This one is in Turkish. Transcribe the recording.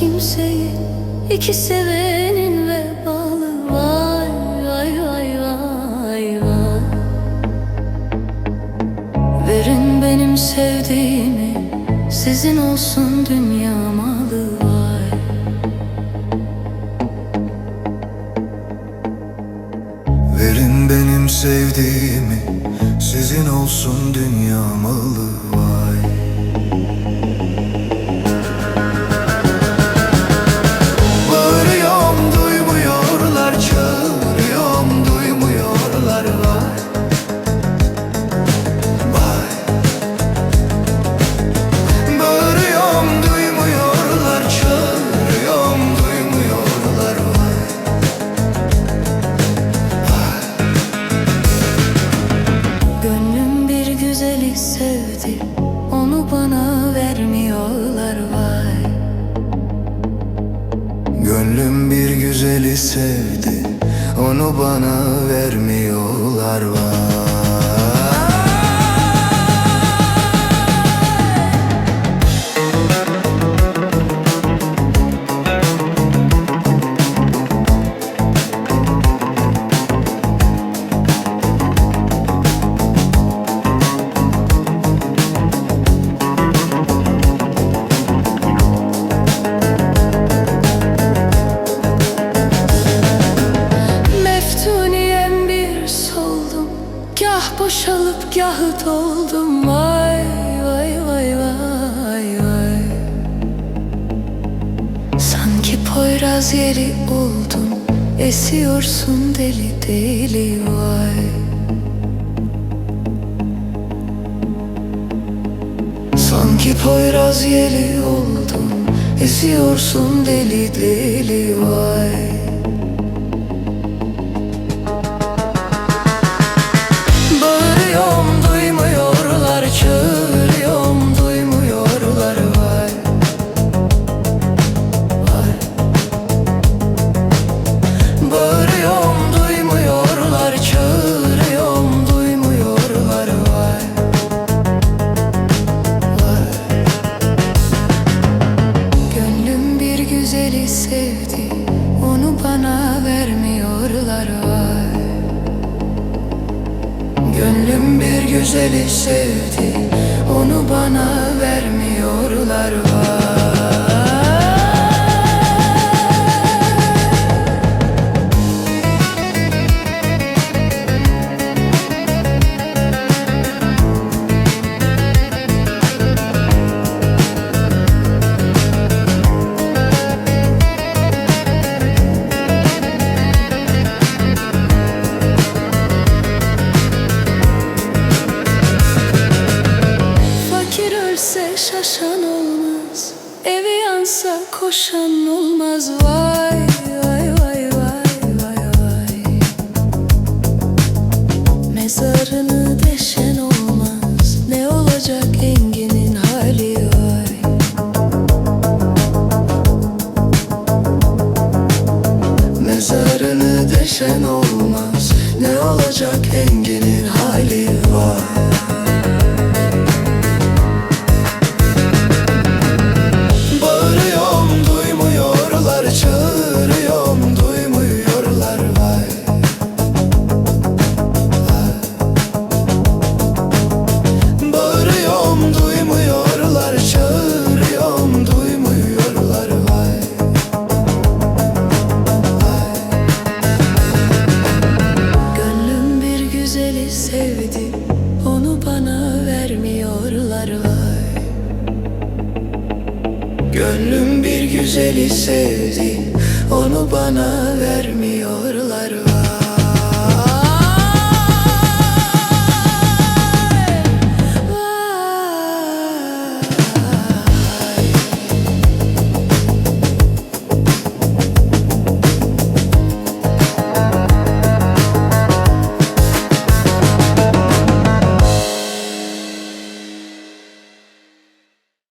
kimseyi İki sevenin vebalı. Vay vay vay vay vay. Verin benim sevdiğimi Sizin olsun dünya malı. vay Gönlüm bir güzeli sevdi. Onu bana vermiyorlar var Gah boşalıp gah doldum Vay vay vay vay vay. Sanki Poyraz yeri oldun Esiyorsun deli deli vay. Sanki Poyraz yeli oldun Esiyorsun deli deli vay güzeli sevdi. Onu bana vermiyorlar vay koşan olmaz. Vay vay vay vay vay vay. Mezarını deşen olmaz. Ne olacak Engin'in hali? Vay. Mezarını deşen olmaz. Ne olacak Engin'in Gönlüm bir güzeli sevdi Onu bana vermiyorlar